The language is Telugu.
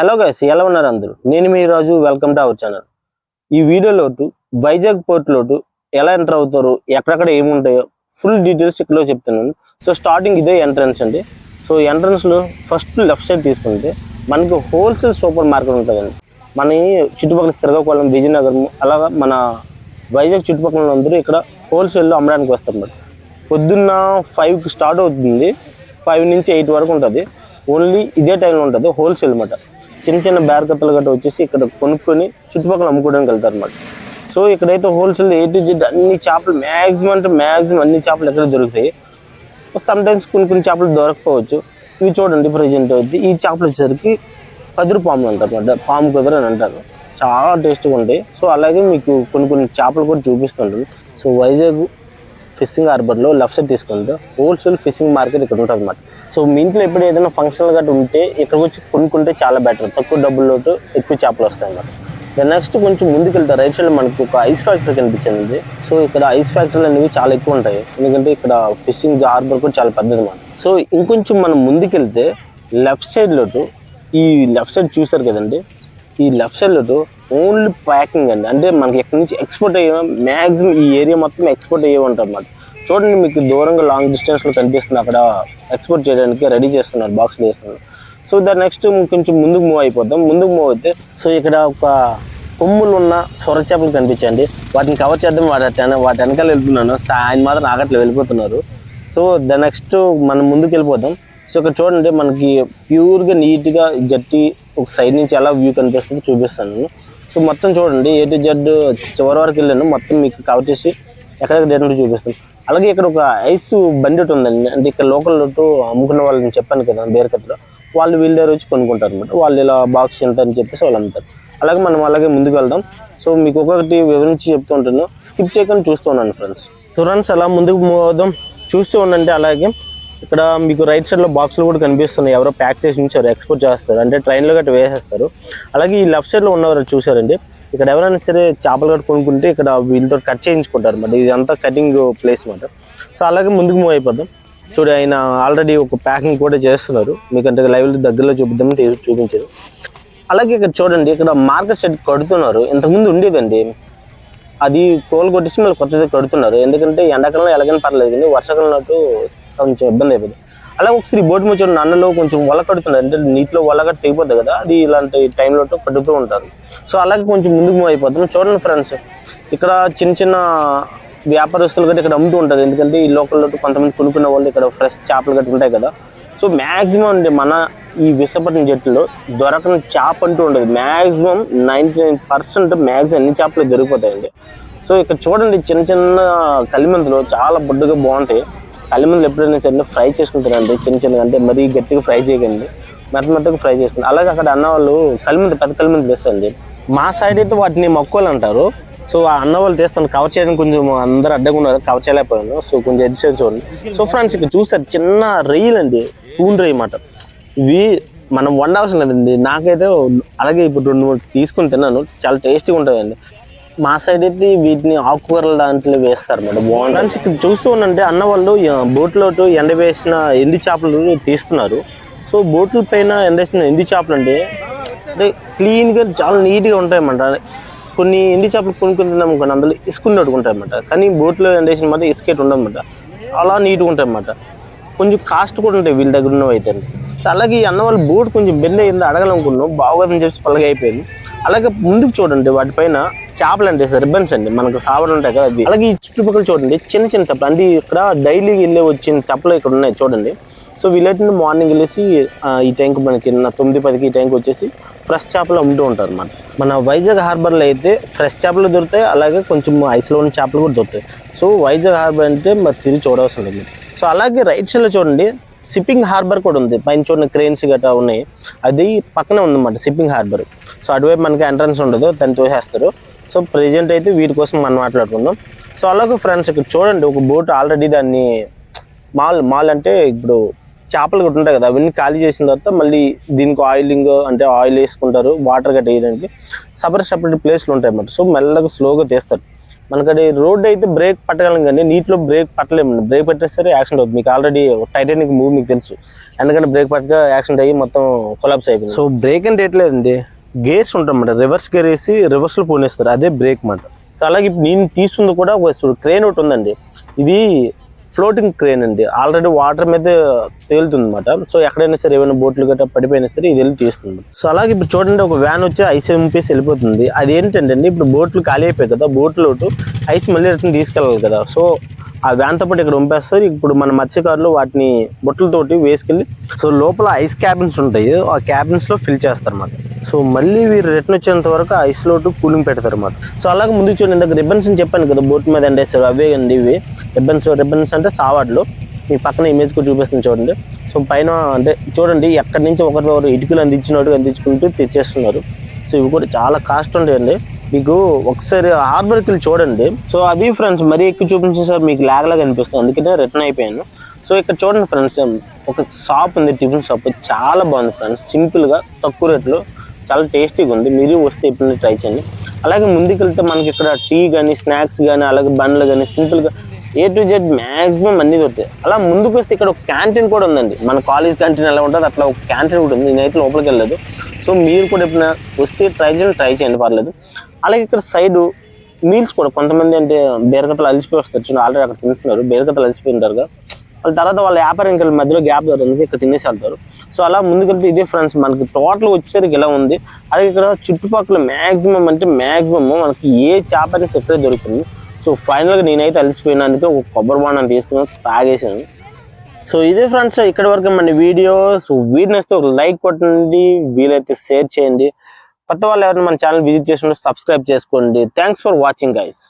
హలో గైస్ ఎలా ఉన్నారు అందరూ? నేను మీ Raju welcome to our channel ఈ వీడియోలో వైజాగ్ పోర్ట్ లోటు ఎలా ఎంటర్ అవుతారు ఎక్కడెక్కడ ఏముంటాయో ఫుల్ డీటెయిల్స్ ఇక్కడ చెప్తున్నాను. సో స్టార్టింగ్ ఇదే ఎంట్రన్స్ అండి. సో ఎంట్రన్స్లో ఫస్ట్ లెఫ్ట్ సైడ్ తీసుకుంటే మనకు హోల్సేల్ సూపర్ మార్కెట్ ఉంటుందండి. మన చుట్టుపక్కల శ్రీకాకుళం విజయనగరం అలాగా మన వైజాగ్ చుట్టుపక్కల అందరూ ఇక్కడ హోల్సేల్లో అమ్మడానికి వస్తారు పొద్దున్న ఫైవ్కి స్టార్ట్ అవుతుంది ఫైవ్ నుంచి ఎయిట్ వరకు ఉంటుంది. ఓన్లీ ఇదే టైంలో ఉంటుంది హోల్సేల్ అనమాట చిన్న చిన్న బేరకత్తలు గట్రా వచ్చేసి ఇక్కడ కొనుక్కొని చుట్టుపక్కల అమ్ముకోవడానికి వెళ్తారు అనమాట సో ఇక్కడైతే హోల్సేల్ ఏ టు జెడ్ అన్ని చేపలు మ్యాక్సిమం అంటే మ్యాక్సిమం అన్ని చేపలు ఎక్కడ దొరుకుతాయి. సమ్ టైమ్స్ కొన్ని కొన్ని చేపలు దొరకపోవచ్చు. ఇవి చూడండి ప్రజెంట్ అయితే. ఈ చేపలు వచ్చేసరికి కదురు పాములు అంటారు అనమాట పాము కుదురు అని అంటారు. చాలా టేస్ట్గా ఉంటాయి. సో అలాగే మీకు కొన్ని కొన్ని చేపలు కూడా చూపిస్తుంటారు సో వైజాగ్ ఫిషింగ్ హార్బర్లో లెఫ్ట్ సైడ్ తీసుకుంటే హోల్సేల్ ఫిషింగ్ మార్కెట్ ఇక్కడ ఉంటుంది అనమాట సో మీ ఇంట్లో ఎప్పుడు ఏదైనా ఫంక్షన్ గట్రా ఉంటే ఇక్కడికి వచ్చి కొనుక్కుంటే చాలా బెటర్. తక్కువ డబ్బుల్లో ఎక్కువ చేపలు వస్తాయి అన్నమాట. నెక్స్ట్ కొంచెం ముందుకు వెళ్తారు రైట్ సైడ్ మనకు ఒక ఐస్ ఫ్యాక్టరీ కనిపించింది. సో ఇక్కడ ఐస్ ఫ్యాక్టరీలు అనేవి చాలా ఎక్కువ ఉంటాయి. ఎందుకంటే ఇక్కడ ఫిషింగ్ హార్బర్ కూడా చాలా పెద్దది అన్నమాట. సో ఇంకొంచెం మనం ముందుకెళ్తే లెఫ్ట్ సైడ్ లోటు ఈ లెఫ్ట్ సైడ్ చూసారు కదండి? ఈ లెఫ్ట్ సైడ్ ఓన్లీ ప్యాకింగ్ అండి. అంటే మనకి ఎక్కడి నుంచి ఎక్స్పోర్ట్ అయ్యే మ్యాక్సిమం ఈ ఏరియా మొత్తం ఎక్స్పోర్ట్ అయ్యే ఉంటారు అన్నమాట చూడండి మీకు దూరంగా లాంగ్ డిస్టెన్స్లో కనిపిస్తుంది అక్కడ ఎక్స్పోర్ట్ చేయడానికి రెడీ చేస్తున్నారు బాక్స్ చేస్తున్నారు. సో దాని నెక్స్ట్ కొంచెం ముందుకు మూవ్ అయిపోతాం ముందుకు మూవ్ అయితే సో ఇక్కడ ఒక కొమ్ములు ఉన్న సొర చేపలు కనిపించండి వాటిని కవర్ చేద్దాం. వాటి వాటి వెనకాల వెళ్తున్నాను. ఆయన మాత్రం ఆగట్లు వెళ్ళిపోతున్నారు. సో దాని నెక్స్ట్ మనం ముందుకు వెళ్ళిపోతాం సో ఇక్కడ చూడండి మనకి ప్యూర్గా నీట్గా జట్టి ఒక సైడ్ నుంచి ఎలా వ్యూ కనిపిస్తుంది చూపిస్తాను. సో మొత్తం చూడండి ఏ టు జెడ్ చివరి వరకు వెళ్ళాను. మొత్తం మీకు కవర్ చేసి ఎక్కడెక్కడ డేటా చూపిస్తాను. అలాగే ఇక్కడ ఒక ఐస్ బండి ఉందండి. అంటే ఇక్కడ లోకల్ టు అమ్ముకున్న వాళ్ళని చెప్పాను కదా బేరకత్లో వాళ్ళు వీళ్ళ దగ్గర వచ్చి కొనుక్కుంటారు అనమాట వాళ్ళు ఇలా బాక్స్ ఎంత అని చెప్పేసి వాళ్ళు అమ్ముతారు. అలాగే మనం అలాగే ముందుకు వెళ్దాం. సో మీకు ఒక్కొక్కటి వివరించి చెప్తూ ఉంటాను. స్కిప్ చేయకుండా చూస్తూ ఉన్నాను ఫ్రెండ్స్ సో ఫ్రెండ్స్ అలా ముందుకు మూవ్ అవుదాం. చూస్తూ ఉండండి అలాగే ఇక్కడ మీకు రైట్ సైడ్లో బాక్సులు కూడా కనిపిస్తున్నాయి. ఎవరో ప్యాక్ చేసి ఉంచారు ఎక్స్పోర్ట్ చేస్తారు. అంటే ట్రైన్లో గట్రా వేసేస్తారు. అలాగే ఈ లెఫ్ట్ సైడ్లో ఉన్నవారు చూసారండి ఇక్కడ ఎవరైనా సరే చేపలు గట్ట కొనుక్కుంటే ఇక్కడ వీళ్ళతో కట్ చేయించుకుంటారు అన్నమాట. ఇదంతా కటింగ్ ప్లేస్ అనమాట సో అలాగే ముందుకు మూవ్ అయిపోతాం చూడు ఆయన ఆల్రెడీ ఒక ప్యాకింగ్ కూడా చేస్తున్నారు. మీకంటే లైవ్ దగ్గరలో చూపిద్దామని చూపించారు. అలాగే ఇక్కడ చూడండి ఇక్కడ మార్కెట్ సెట్ కడుతున్నారు. ఇంతకుముందు ఉండేదండి. అది కోలు కొట్టేసి మళ్ళీ కొత్తది కడుతున్నారు. ఎందుకంటే ఎండాకాలంలో ఎలాగైనా పర్లేదు కానీ వర్షాకాలంలో కొంచెం ఇబ్బంది అయిపోయింది అలా ఒకసారి బోట్ మీద చూడండి అన్నలో కొంచెం వల అంటే నీటిలో వల కట్టి తెగిపోద్ది కదా? అది ఇలాంటి టైంలో కడుతూ ఉంటారు. సో అలాగే కొంచెం ముందుకు మూవ్ అయిపోతున్నాం. చూడండి ఫ్రెండ్స్ ఇక్కడ చిన్న చిన్న వ్యాపారస్తులు కూడా ఇక్కడ అమ్ముతూ ఉంటారు. ఎందుకంటే ఈ లోకల్లో కొంతమంది కొనుక్కున్న వాళ్ళు ఇక్కడ ఫ్రెష్ చేపలు గట్టి ఉంటాయి కదా? సో మ్యాక్సిమం అంటే మన ఈ విశాఖపట్నం జట్టులో దొరకని చేప అంటూ ఉండదు. Maximum ninety nine percent maximum అన్ని చేపలు దొరికిపోతాయండి. సో ఇక్కడ చూడండి చిన్న చిన్న కలిమంతులు చాలా బొడ్డుగా బాగుంటాయి. కలిమంతులు ఎప్పుడైనా సరే ఫ్రై చేసుకుంటారండి చిన్న చిన్నగా అంటే మరీ గట్టిగా ఫ్రై చేయకండి. మెత్త మెత్తగా ఫ్రై చేసుకుంటారు అలాగే అక్కడ అన్న వాళ్ళు కలిమంత పెద్ద కలిమంత తెస్తుంది మా సైడ్ అయితే వాటిని మొక్కలు అంటారు. సో ఆ అన్న వాళ్ళు తీస్తాను కవర్ చేయడానికి కొంచెం అందరు అడ్డగా ఉన్నారు కవర్ చేయలేకపోయాను. సో కొంచెం ఎడ్జ్ చూడండి. సో ఫ్రెండ్స్ ఇక్కడ చూసారు చిన్న రొయ్యలు అండి. పూన్ రొయ్య అన్నమాట. ఇవి మనం వండవలసిన లేదండి. నాకైతే అలాగే ఇప్పుడు రెండు మూడు తీసుకుని తిన్నాను. చాలా టేస్టీగా ఉంటుందండి మా సైడ్ అయితే వీటిని ఆకుకూరల దాంట్లో వేస్తారు మేడం. బాగుంటుంది ఇక్కడ చూస్తూ ఉండంటే అన్న వాళ్ళు బోట్లో ఎండ వేసిన ఎండి చేపలు తీస్తున్నారు. సో బోట్ల పైన ఎండేసిన ఎండి చేపలు అంటే అంటే క్లీన్గా చాలా నీట్గా ఉంటాయన్నమాట కొన్ని ఎండి చేపలు కొనుక్కొని తిన్నాం కొన్ని అందులో ఇసుకున్నట్టు ఉంటాయన్నమాట కానీ బోట్లో ఎండేసిన మాట ఇసుకేట్ ఉండదన్నమాట చాలా నీట్గా ఉంటాయన్నమాట కొంచెం కాస్ట్ కూడా ఉంటాయి వీళ్ళ దగ్గర ఉన్నవి అయితే. సో అలాగే ఈ అన్న వాళ్ళ బోట్ కొంచెం బెండ్ అయింది అడగాలనుకున్నాం. బాగోదని చెప్పి పల్లగా అయిపోయింది. అలాగే ముందుకు చూడండి వాటిపైన చేపలు అంటే రిబ్బన్స్ అండి. మనకు సావలు ఉంటాయి కదా అవి. అలాగే ఈ చుట్టుపక్కల చూడండి చిన్న చిన్న తప్పలు. అంటే ఇక్కడ డైలీ వెళ్ళి వచ్చిన తప్పలు ఇక్కడ ఉన్నాయి చూడండి. సో వీళ్ళేంటంటే మార్నింగ్ వెళ్ళేసి ఈ టైంకి మనకి తొమ్మిది పదికి ఈ టైంకి వచ్చేసి ఫ్రెష్ చేపలు అమ్ముతూ ఉంటారు అన్నమాట. మన వైజాగ్ హార్బర్లో అయితే ఫ్రెష్ చేపలు దొరుకుతాయి అలాగే కొంచెం ఐస్లో ఉన్న చేపలు కూడా దొరుకుతాయి. సో వైజాగ్ హార్బర్ అంటే మరి తిరిగి చూడవలసిన లేదు. సో అలాగే రైట్ సైడ్లో చూడండి సిప్పింగ్ హార్బర్ కూడా ఉంది. పైన చూడండి క్రేన్స్ గట్రా ఉన్నాయి. అది పక్కనే ఉందన్నమాట సిప్పింగ్ హార్బర్. సో అటువైపు మనకి ఎంట్రన్స్ ఉండదు దాన్ని తోసేస్తారు. సో ప్రజెంట్ అయితే వీటి కోసం మనం మాట్లాడుకుందాం. సో అలాగే ఫ్రెండ్స్ ఇక్కడ చూడండి ఒక బోట్ ఆల్రెడీ దాన్ని మాల్ మాల్ అంటే ఇప్పుడు చేపలు కూడా ఉంటాయి కదా అవన్నీ ఖాళీ చేసిన తర్వాత మళ్ళీ దీనికి ఆయిలింగ్ అంటే ఆయిల్ వేసుకుంటారు వాటర్ గట్ట వేయడానికి. సపరేట్ సపరేట్ ప్లేస్లు ఉంటాయి అన్నమాట. సో మెల్లగా స్లోగా తీస్తారు. మనకది రోడ్ అయితే బ్రేక్ పట్టగలం కానీ నీటిలో బ్రేక్ పట్టలేము. బ్రేక్ పట్టేసరి యాక్సిడెంట్ అవుతుంది. మీకు ఆల్రెడీ టైటానిక్ మూవ్ మీకు తెలుసు. ఎందుకంటే బ్రేక్ పట్టగా యాక్సిడెంట్ అయ్యి మొత్తం కొలాప్స్ అయిపోయింది. సో బ్రేక్ అంటే ఎట్లేదండి గేర్స్ ఉంటాయన్నమాట రివర్స్ గేర్ వేసి రివర్స్లో పోనేస్తారు. అదే బ్రేక్ మాట. సో అలాగే ఇప్పుడు నేను తీసుకుంది కూడా ఒక క్రేన్ ఒకటి ఉందండి. ఇది ఫ్లోటింగ్ క్రేన్ అండి. ఆల్రెడీ వాటర్ మీద తేలుతుందన్నమాట. సో ఎక్కడైనా సరే ఏమైనా బోట్లు గట్రా పడిపోయినా సరే ఇది వెళ్ళి తీస్తుంది సో అలాగే ఇప్పుడు చూడండి ఒక వ్యాన్ వచ్చి ఐస్ ఎంపీస్ వెళ్ళిపోతుంది. అది ఏంటంటే అండి ఇప్పుడు బోట్లు ఖాళీ అయిపోయాయి కదా బోట్లు ఐస్ మళ్ళీ రిటర్న్ తీసుకెళ్ళాలి కదా. సో ఆ వ్యాన్తో పాటు ఇక్కడ పంపేస్తారు ఇప్పుడు మన మత్స్యకారులు వాటిని బుట్టలతోటి వేసుకెళ్ళి సో లోపల ఐస్ క్యాబిన్స్ ఉంటాయి. ఆ క్యాబిన్స్లో ఫిల్ చేస్తారు అన్నమాట సో మళ్ళీ వీరు రిటర్న్ వచ్చేంత వరకు ఐస్ లోటు కూలింగ్ పెడతారు అన్నమాట సో అలాగే ముందుకు చూడండి ఇందాక రిబ్బన్స్ అని చెప్పాను కదా బోట్ మీద ఎండేస్తారు అవే అండి ఇవి. రిబ్బన్స్ రిబ్బన్స్ అంటే సావాడ్లు. మీ పక్కన ఇమేజ్ కూడా చూపిస్తుంది చూడండి. సో పైన అంటే చూడండి ఎక్కడి నుంచి ఒకరికొకరు ఇటుకలు అందించినట్టు అందించుకుంటూ తెచ్చేస్తున్నారు. సో ఇవి కూడా చాలా కాస్ట్ ఉంటాయండి. మీకు ఒకసారి హార్బర్కి వెళ్ళి చూడండి. సో అది ఫ్రెండ్స్ మరీ ఎక్కువ చూపించేసారి మీకు లాగలాగా అనిపిస్తుంది. అందుకనే రిటర్న్ అయిపోయాను. సో ఇక్కడ చూడండి ఫ్రెండ్స్ ఒక షాప్ ఉంది టిఫిన్ షాప్ చాలా బాగుంది ఫ్రెండ్స్. సింపుల్గా తక్కువ రేట్లో చాలా టేస్టీగా ఉంది. మీరు వస్తే ఎప్పుడైనా ట్రై చేయండి. అలాగే ముందుకెళ్తే మనకి ఇక్కడ టీ కానీ స్నాక్స్ కానీ అలాగే బండ్లు కానీ సింపుల్గా ఏ టు జెడ్ మ్యాక్సిమం అన్ని దొరుకుతాయి. అలా ముందుకు వస్తే ఇక్కడ ఒక క్యాంటీన్ కూడా ఉందండి. మన కాలేజ్ క్యాంటీన్ ఎలా ఉంటుంది అట్లా ఒక క్యాంటీన్ కూడా ఉంది. నేనైతే లోపలికి వెళ్ళలేదు. సో మీరు కూడా ఎప్పుడైనా వస్తే ట్రై చేయండి ట్రై చేయండి పర్లేదు. అలాగే ఇక్కడ సైడ్ మీల్స్ కూడా కొంతమంది అంటే బీరకతలు అలసిపోయి వస్తారు. చూడండి ఆల్రెడీ అక్కడ తింటున్నారు. బీరకతలు అలసిపోయి ఉంటారు కదా. వాళ్ళ తర్వాత వాళ్ళ వ్యాపారం ఇంకా మధ్యలో గ్యాప్ దొరుకుతుంది ఇక్కడ తినేసి వెళ్తారు. సో అలా ముందుకెళ్తే ఇదే ఫ్రెండ్స్ మనకి టోటల్ వచ్చేసరికి ఇలా ఉంది. అలాగే ఇక్కడ చుట్టుపక్కల మ్యాక్సిమం అంటే మ్యాక్సిమం మనకి ఏ చేప అనేది ఎక్కడే దొరుకుతుంది. సో ఫైనల్గా నేనైతే అలసిపోయినందుకే ఒక కొబ్బరి బాండం తీసుకుని తాగేసాను సో ఇదే ఫ్రెండ్స్ ఇక్కడ వరకు మన వీడియో. సో వీడియో ఒక లైక్ కొట్టండి. వీలైతే షేర్ చేయండి. కొత్త వాళ్ళు ఎవరైనా మన ఛానల్ విజిట్ చేసి సబ్స్క్రైబ్ చేసుకోండి. Thanks for watching guys